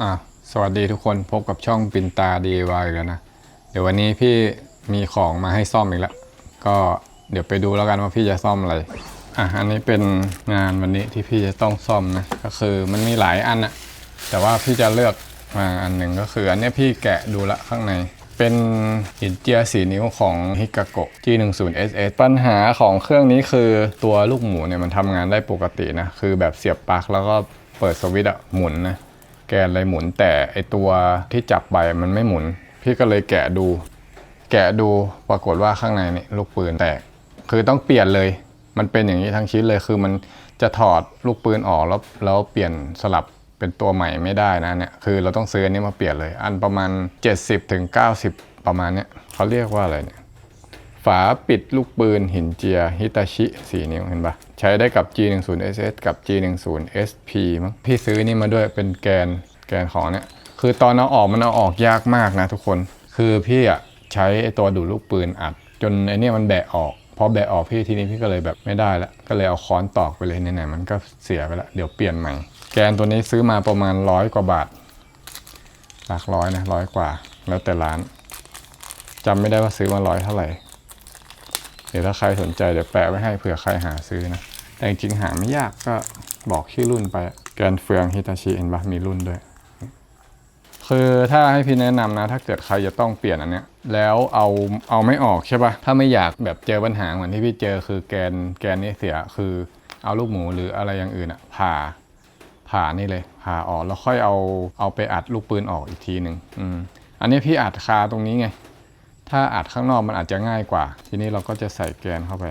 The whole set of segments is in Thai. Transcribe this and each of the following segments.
อะสวัสดีทุกคนพบกับช่องปินตา DIY อีกแล้วนะ เดี๋ยววันนี้พี่มีของมาให้ซ่อมอีกแล้ว ก็เดี๋ยวไปดูแล้วกันว่าพี่จะซ่อมอะไร อะอันนี้เป็นงานวันนี้ที่พี่จะต้องซ่อมนะ ก็คือมันมีหลายอันนะแต่ว่าพี่จะเลือกมาอันหนึ่งก็คือ อันนี้พี่แกะดูละข้างในเป็นหินเจียสีนิ้วของ Hikako G10SS ปัญหาของเครื่องนี้คือตัวลูกหมูเนี่ยมันทำงานได้ปกตินะ คือแบบเสียบปลั๊กแล้วก็เปิดสวิตช์อะหมุนนะ แกนเลยหมุน แต่ไอตัวที่จับไปมันไม่หมุน พี่ก็เลยแกะดู แกะดูปรากฏว่าข้างในนี่ลูกปืนแตก คือต้องเปลี่ยนเลย มันเป็นอย่างนี้ทั้งชิ้นเลยคือมันจะถอดลูกปืนออกแล้วแล้วเปลี่ยนสลับเป็นตัวใหม่ไม่ได้นะเนี่ยคือเราต้องซื้ออันนี้มาเปลี่ยนเลย อันประมาณ 70ถึง90 ประมาณเนี้ยเขาเรียกว่าอะไรเนี่ย ฝาปิดลูกปืนหินเจียฮิตาชิ 4 นิ้วเห็นปะใช้ได้กับ G10SS กับ G10SP มั้งพี่ซื้อนี่มาด้วยเป็นแกนแกนของเนี่ย คือตอนเอาออกมันเอาออกยากมากนะทุกคน คือพี่อะใช้ไอตัวดูดลูกปืนอัด จนไอเนี่ยมันแบะออกพอแบะออกพี่ทีนี้พี่ก็เลยแบบไม่ได้ละก็เลยเอาค้อนตอกไปเลยไหนๆมันก็เสียไปละเดี๋ยวเปลี่ยนใหม่ แกนตัวนี้ซื้อมาประมาณร้อยกว่าบาทหลักร้อยนะร้อยกว่า แล้วแต่ร้านจำไม่ได้ว่าซื้อมาร้อยเท่าไหร่ เดี๋ยวถ้าใครสนใจเดี๋ยวแปะไว้ให้เผื่อใครหาซื้อนะ แต่จริงๆหาไม่ยากก็บอกชื่อรุ่นไปแกนเฟืองฮิตาชิเห็นปะมีรุ่นด้วย คือถ้าให้พี่แนะนำนะ ถ้าเกิดใครจะต้องเปลี่ยนอันเนี้ย แล้วเอาเอาไม่ออกใช่ปะถ้าไม่อยากแบบเจอปัญหาเหมือนที่พี่เจอคือแกนแกนนี้เสียคือเอาลูกหมูหรืออะไรอย่างอื่นอะผ่าผ่านี่เลยผ่าออกแล้วค่อยเอาเอาไปอัดลูกปืนออกอีกทีหนึ่งอืมอันนี้พี่อัดคาตรงนี้ไง ถ้าอัดข้างนอกมันอาจจะง่ายกว่า ทีนี้เราก็จะใส่แกนเข้าไป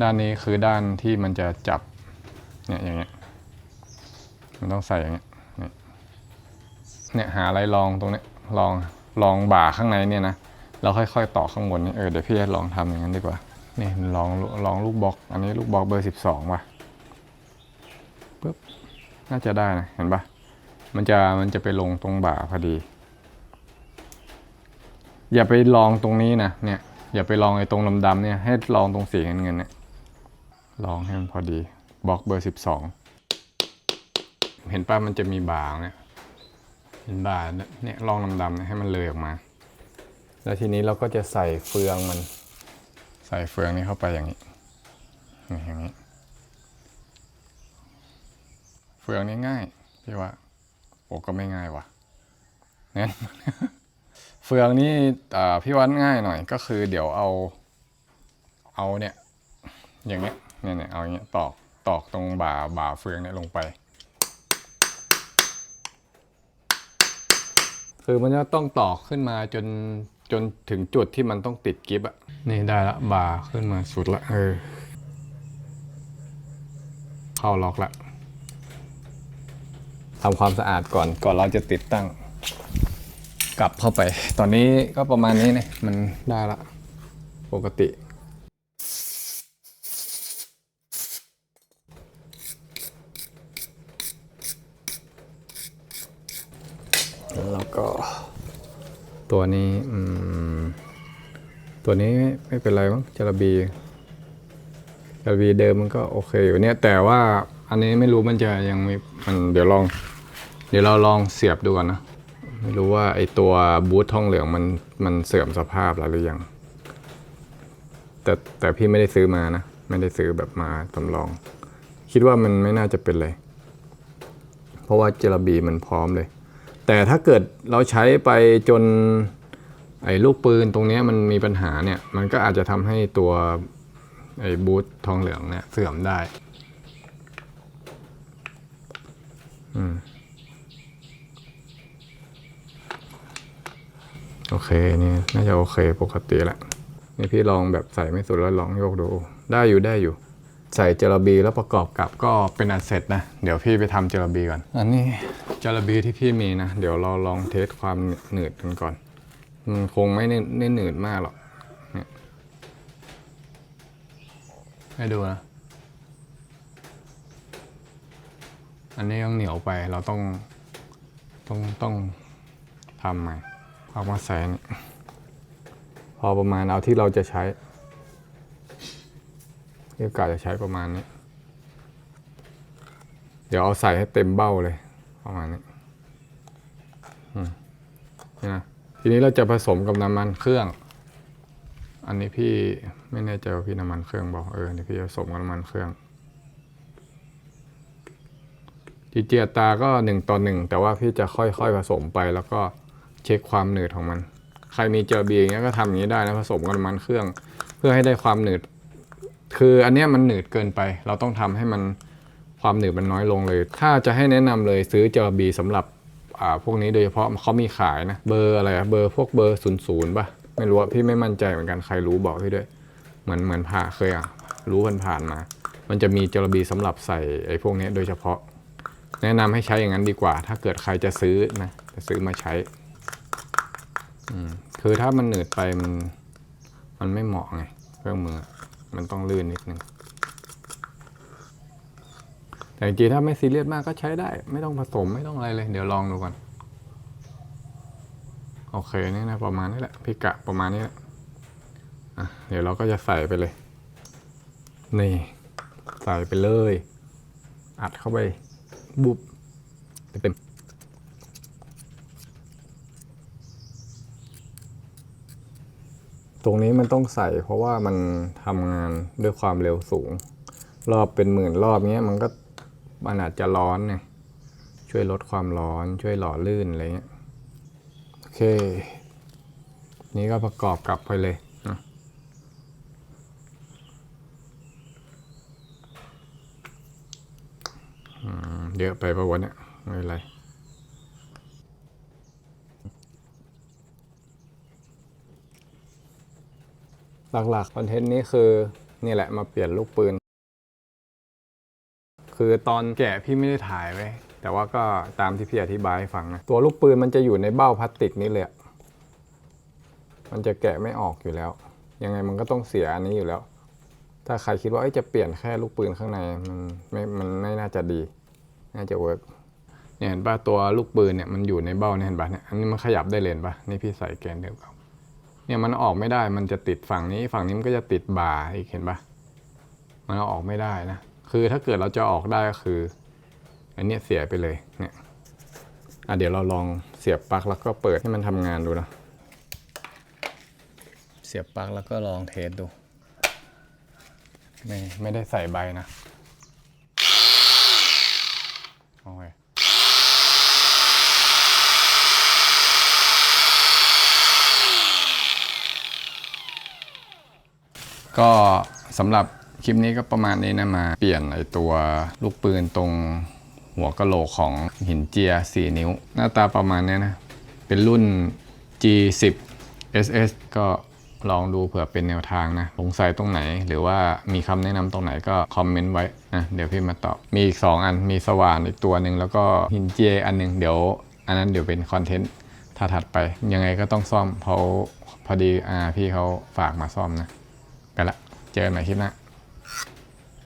ด้านนี้คือด้านที่มันจะจับเนี่ยอย่างเงี้ยมันต้องใส่อย่างเงี้ยเนี่ยหาอะไรลองตรงเนี้ยลองลองบ่าข้างในเนี่ยนะเราค่อยๆต่อข้างบนนี่เออเดี๋ยวพี่จะลองทำอย่างนั้นดีกว่านี่ลองลองลูกบล็อก อันนี้ลูกบล็อกเบอร์สิบสองว่ะปึ๊บ น่าจะได้นะเห็นปะมันจะมันจะไปลงตรงบ่าพอดี อย่าไปลองตรงนี้นะเนี่ย อย่าไปลองไอ้ตรงดำๆเนี่ยให้ลองตรงสีเงินเงินๆเนี่ยลองให้มันพอดีบล็อกเบอร์สิบสองเห็นป่ะมันจะมีบ่าเนี่ยเห็นบ่าเนี่ยลองดำๆเนี่ยให้มันเลยออกมา แล้วทีนี้เราก็จะใส่เฟืองมัน ใส่เฟืองนี้เข้าไปอย่างนี้อย่างนี้ เฟืองนี่ง่ายพี่ว่าโอ้ก็ไม่ง่ายว่ะเนี่ยเฟืองนี่พี่ว่าง่ายหน่อยก็คือ เดี๋ยวเอา เอาเนี่ย อย่างเงี้ยเนี่ยเนี่ยเอาอย่างเงี้ยตอกตอกตรงบ่าบ่าเฟืองเนี่ยลงไป คือมันจะต้องตอกขึ้นมาจนจนถึงจุดที่มันต้องติดกิฟอะนี่ได้ละบ่าขึ้นมาสุดละเออ เข้าล็อกละ ทำความสะอาดก่อนก่อนเราจะติดตั้ง กลับเข้าไป ตอนนี้ก็ประมาณนี้เนี่ยมันได้ละ ปกติ แล้วก็ ตัวนี้อืมตัวนี้ไม่เป็นไรมั้งจระบีจระบีเดิมมันก็โอเคอยู่เนี่ยแต่ว่าอันนี้ไม่รู้มันจะยังมีมันเดี๋ยวลอง เดี๋ยวเราลองเสียบดูก่อนนะ ไม่รู้ว่าไอตัวบูททองเหลืองมันมันเสื่อมสภาพแล้วหรือยัง แต่แต่พี่ไม่ได้ซื้อมานะ ไม่ได้ซื้อแบบมาสำรอง คิดว่ามันไม่น่าจะเป็นเลย เพราะว่าเจลบีมันพร้อมเลย แต่ถ้าเกิดเราใช้ไปจนไอ้ลูกปืนตรงนี้มันมีปัญหาเนี่ย มันก็อาจจะทำให้ตัวไอ้บูททองเหลืองเนี่ยเสื่อมได้ อืม โอเคนี่น่าจะโอเคปกติแหละนี่พี่ลองแบบใส่ไม่สุดแล้วลองโยกดู ได้อยู่ได้อยู่ ใส่เจลาบีแล้วประกอบกับก็เป็นอันเสร็จนะ เดี๋ยวพี่ไปทำเจลาบีก่อน อันนี้เจลาบีที่พี่มีนะ เดี๋ยวเราลองเทสความหนืดกันก่อน มันคงไม่เนไม่หนืดมากหรอกเนี่ยให้ดูนะ อันนี้ยังเหนียวไปเราต้องต้องต้องทำใหม่ เอามาใส่นี่พอประมาณเอาที่เราจะใช้พี่กะจะใช้ประมาณนี้ เดี๋ยวเอาใส่ให้เต็มเบ้าเลยประมาณนี้นี่นะทีนี้เราจะผสมกับน้ำมันเครื่อง อันนี้พี่ไม่แน่ใจว่าพี่น้ำมันเครื่องบอกเออเดี๋ยวพี่จะผสมกับน้ำมันเครื่องจีเจียตาก็หนึ่งต่อหนึ่งแต่ว่าพี่จะค่อยๆผสมไปแล้วก็ เช็คความหนืดของมัน ใครมีเจอบีอย่างเงี้ยก็ทำอย่างนี้ได้นะผสมกับน้ำมันเครื่อง เพื่อให้ได้ความหนืด คืออันเนี้ยมันหนืดเกินไป เราต้องทำให้มันความหนืดมันน้อยลงเลย ถ้าจะให้แนะนำเลยซื้อเจอบีสำหรับอ่าพวกนี้โดยเฉพาะเขามีขายนะเบอร์อะไรเบอร์พวกเบอร์ศูนย์ศูนย์ป่ะไม่รู้พี่ไม่มั่นใจเหมือนกันใครรู้บอกพี่ด้วยเหมือนเหมือนผ่าเคยอะรู้ผ่านผ่านๆมา มันจะมีเจลบีสำหรับใส่ไอ้พวกนี้โดยเฉพาะ แนะนำให้ใช้อย่างนั้นดีกว่า ถ้าเกิดใครจะซื้อนะจะซื้อมาใช้ คือถ้ามันหนืดไปมัน มันไม่เหมาะไงเครื่องมือ มันต้องลื่นนิดนึง แต่จริงๆถ้าไม่ซีเรียสมากก็ใช้ได้ ไม่ต้องผสมไม่ต้องอะไรเลย เดี๋ยวลองดูก่อน โอเคนี่นะประมาณนี้แหละพิกะประมาณนี้แหละอะเดี๋ยวเราก็จะใส่ไปเลย นี่ ใส่ไปเลย อัดเข้าไป บุบเต็ม ตรงนี้มันต้องใส่เพราะว่ามันทำงานด้วยความเร็วสูง รอบเป็นหมื่นรอบเงี้ยมันก็มันอาจจะร้อนไงช่วยลดความร้อนช่วยหล่อลื่นอะไรเงี้ยโอเค นี่ก็ประกอบกลับไปเลยอืมเยอะไปปะวะเนี่ยไม่เป็นไร หลักๆคอนเทนต์นี้คือนี่แหละมาเปลี่ยนลูกปืน คือตอนแกะพี่ไม่ได้ถ่ายไว้ แต่ว่าก็ตามที่พี่อธิบายให้ฟังนะตัวลูกปืนมันจะอยู่ในเบ้าพลาสติกนี้เลยอะมันจะแกะไม่ออกอยู่แล้ว ยังไงมันก็ต้องเสียอันนี้อยู่แล้ว ถ้าใครคิดว่าจะเปลี่ยนแค่ลูกปืนข้างในมันไม่มันไม่น่าจะดี น่าจะเวิร์กเนี่ยเห็นป่ะตัวลูกปืนเนี่ยมันอยู่ในเบ้าเนี่ยเห็นป่ะเนี่ยอันนี้มันขยับได้เลยป่ะนี่พี่ใส่แกนเดียวกับ เนี่ยมันออกไม่ได้มันจะติดฝั่งนี้ฝั่งนี้มันก็จะติดบ่าอีกเห็นปะมันเอาออกไม่ได้นะ คือถ้าเกิดเราจะออกได้ก็คือ อันนี้เสียไปเลยเนี่ยอะเดี๋ยวเราลองเสียบปลั๊กแล้วก็เปิดให้มันทำงานดูนะเสียบปลั๊กแล้วก็ลองเทสดู ไม่ไม่ได้ใส่ใบนะ โอเค ก็สำหรับคลิปนี้ก็ประมาณนี้นะมา เปลี่ยนไอตัวลูกปืนตรงหัวกะโหลกของหินเจีย 4 นิ้ว หน้าตาประมาณนี้นะ เป็นรุ่น G10 SS ก็ลองดูเผื่อเป็นแนวทางนะสงสัยตรงไหน หรือว่ามีคำแนะนำตรงไหนก็คอมเมนต์ไว้นะเดี๋ยวพี่มาตอบ มีอีก 2 อันมีสว่านอีกตัวหนึ่งแล้วก็หินเจียอันหนึ่งเดี๋ยวอันนั้นเดี๋ยวเป็นคอนเทนต์ถ้าถัดไป ยังไงก็ต้องซ่อมเพราะพอดีอาพี่เขาฝากมาซ่อมนะ กันละ เจอกันใหม่คลิปหน้า